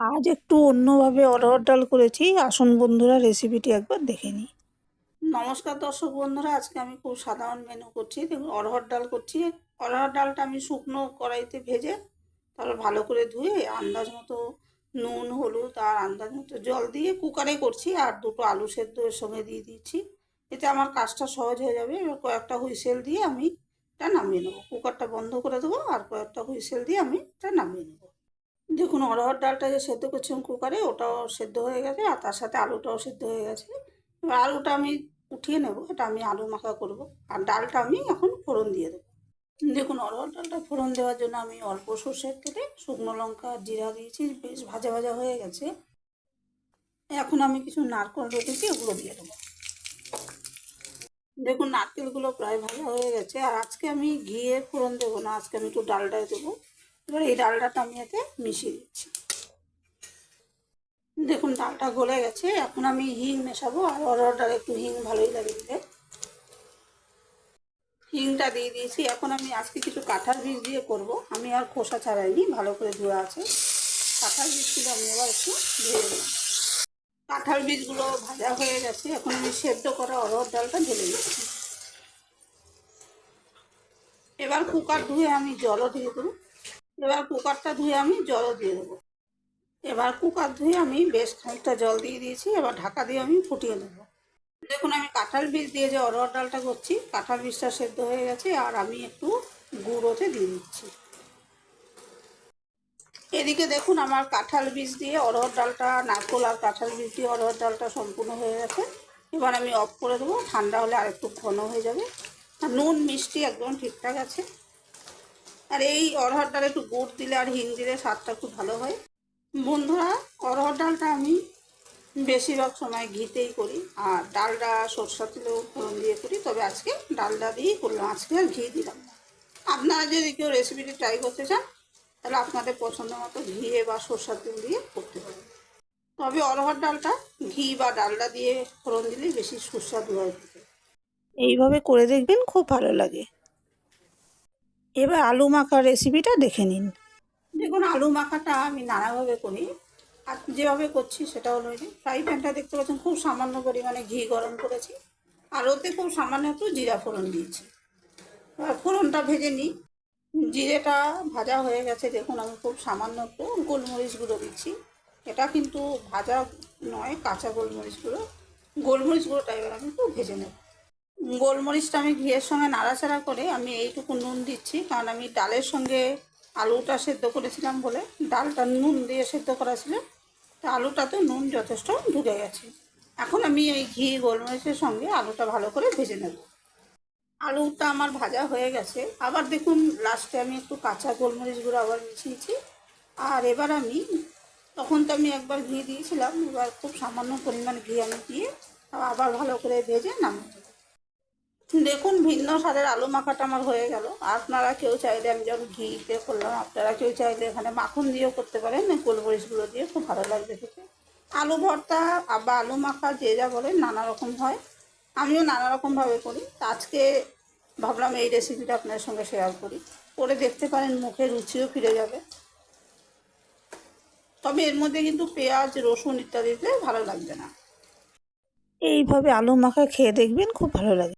আজ একটু অন্যভাবে অরহর ডাল করেছি। আসুন বন্ধুরা রেসিপিটি একবার দেখে নিই। নমস্কার দর্শক বন্ধুরা, আজকে আমি খুব সাধারণ মেনু করছি। দেখুন অরহর ডাল করছি। অরহর ডালটা আমি শুকনো কড়াইতে ভেজে, তারপর ভালো করে ধুয়ে আন্দাজ মতো নুন, হলুদ আর আন্দাজ মতো জল দিয়ে কুকারে করছি আর দুটো আলু সেদ্ধ এর সঙ্গে দিয়ে দিচ্ছি। এতে আমার কাজটা সহজ হয়ে যাবে। এবার কয়েকটা হুইসেল দিয়ে আমি এটা নামিয়ে নেব। কুকারটা বন্ধ করে দেবো আর কয়েকটা হুইসেল দিয়ে আমি এটা নামিয়ে নেব। দেখুন অরহর ডালটা যে সেদ্ধ করছিলাম কুকারে, ওটাও সেদ্ধ হয়ে গেছে, আর তার সাথে আলুটাও সেদ্ধ হয়ে গেছে। এবার আলুটা আমি উঠিয়ে নেব, এটা আমি আলু মাখা করব, আর ডালটা আমি এখন ফোড়ন দিয়ে দেবো। দেখুন অরহর ডালটা ফোড়ন দেওয়ার জন্য আমি অল্প সর্ষের তেলে শুকনো লঙ্কা, জিরা দিয়েছি, বেশ ভাজা ভাজা হয়ে গেছে। এখন আমি কিছু নারকল রেখেছি ওগুলো দিয়ে দেবো। দেখুন, নারকেলগুলো প্রায় ভাজা হয়ে গেছে, আর আজকে আমি ঘিয়ে ফোড়ন দেবো না, আজকে আমি একটু ডালটায় দেবো। এবার এই ডালটাটা আমি এতে মিশিয়ে দিচ্ছি। দেখুন, ডালটা গলে গেছে। এখন আমি হিং মেশাবো, আর অরহর ডাল একটু হিং ভালোই লাগে দিতে হিংটা দিয়ে দিয়েছি। এখন আমি আজকে কিছু কাঁঠাল বীজ দিয়ে করব। আমি আর খোসা ছাড়াইনি, ভালো করে ধোয়া আছে। কাঁঠাল বীজগুলো আমি এবার একটু ধুয়ে দিলাম। কাঁঠাল বীজগুলো ভাজা হয়ে গেছে। এখন আমি সেদ্ধ করা অরহর ডালটা ঢেলে দিচ্ছি। এবার কুকার ধুয়ে আমি জলও দিয়ে দেবো। এবার কুকারটা ধুয়ে আমি জলও দিয়ে দেবো। এবার কুকার ধুয়ে আমি বেশ খানিকটা জল দিয়ে দিয়েছি, এবার ঢাকা দিয়ে আমি ফুটিয়ে নেব। দেখুন, আমি কাঁঠাল বীজ দিয়ে যে অরহর ডালটা করছি, কাঁঠাল বীজটা সেদ্ধ হয়ে গেছে, আর আমি একটু গুঁড়োতে দিয়ে দিচ্ছি। এদিকে দেখুন, আমার কাঁঠাল বীজ দিয়ে অরহর ডালটা, নারকোল আর কাঁঠাল বীজ দিয়ে অরহর ডালটা সম্পূর্ণ হয়ে গেছে। এবার আমি অফ করে দেবো, ঠান্ডা হলে আর একটু ঘন হয়ে যাবে। নুন, মিষ্টি একদম ঠিকঠাক আছে। আর এই অরহর ডালে একটু গুড় দিলে আর হিং দিলে স্বাদটা খুব ভালো হয়। বন্ধুরা অরহর ডালটা আমি বেশিরভাগ সময় ঘিতেই করি। আর ডালটা সরষা তেলেও ফোড়ন দিয়ে করি, তবে আজকে ডালটা দিয়েই করলাম। আজকে আর ঘি দিলাম আপনারা যদি কেউ রেসিপিটি ট্রাই করতে চান, তাহলে আপনাদের পছন্দ মতো ঘিয়ে বা সরষার তেল দিয়ে করতে পারেন। তবে অরহর ডালটা ঘি বা ডালটা দিয়ে ফোড়ন দিলেই বেশি সুস্বাদু হয় এইভাবে করে দেখবেন খুব ভালো লাগে। এবার আলু মাখার রেসিপিটা দেখে নিন। দেখুন, আলু মাখাটা আমি নানাভাবে করি। আর যেভাবে করছি সেটা হলো ফ্রাই প্যানটা দেখতে পাচ্ছেন, খুব সামান্য পরিমাণে ঘি গরম করেছি। আর ওতে খুব সামান্য একটু জিরা ফোড়ন দিয়েছি। ফোড়নটা ভেজে নিই। জিরেটা ভাজা হয়ে গেছে, দেখুন আমি খুব সামান্য একটু গোলমরিচ গুঁড়ো দিচ্ছি। এটা কিন্তু ভাজা নয়, কাঁচা গোলমরিচ গুঁড়ো। গোলমরিচ গুঁড়োটা এবার আমি একটু ভেজে নেব। গোলমরিচটা আমি ঘিয়ের সঙ্গে নাড়াচাড়া করে আমি এইটুকু নুন দিচ্ছি, কারণ আমি ডালের সঙ্গে আলুটা সেদ্ধ করেছিলাম বলে, ডালটা নুন দিয়ে সেদ্ধ করা ছিল, তা আলুটাতে নুন যথেষ্ট ঢুকে গেছে। এখন আমি এই ঘি গোলমরিচের সঙ্গে আলুটা ভালো করে ভেজে নেব। আলুটা আমার ভাজা হয়ে গেছে। আবার দেখুন, লাস্টে আমি একটু কাঁচা গোলমরিচ গুঁড়ো আবার মিশিয়েছি। আর এবার আমি, তখন তো আমি একবার ঘি দিয়েছিলাম, এবার খুব সামান্য পরিমাণ ঘি আমি দিয়ে, আবার ভালো করে ভেজে নামিয়ে দেবো দেখুন, ভিন্ন স্বাদের আলু মাখাটা আমার হয়ে গেল। আপনারা কেউ চাইলে আমি যখন ঘি দিয়ে করলাম, আপনারা কেউ চাইলে এখানে মাখন দিয়েও করতে পারেন গোলমরিচগুলো দিয়ে, খুব ভালো লাগবে খেতে। আলু ভর্তা বা আলু মাখা যে যা বলে নানা রকম হয়। আমিও নানা রকমভাবে করি। আজকে ভাবলাম এই রেসিপিটা আপনার সঙ্গে শেয়ার করি। করে দেখতে পারেন, মুখে রুচিও ফিরে যাবে। তবে এর মধ্যে কিন্তু পেঁয়াজ, রসুন ইত্যাদিতে ভালো লাগবে না। এইভাবে আলু মাখা খেয়ে দেখবেন, খুব ভালো লাগে।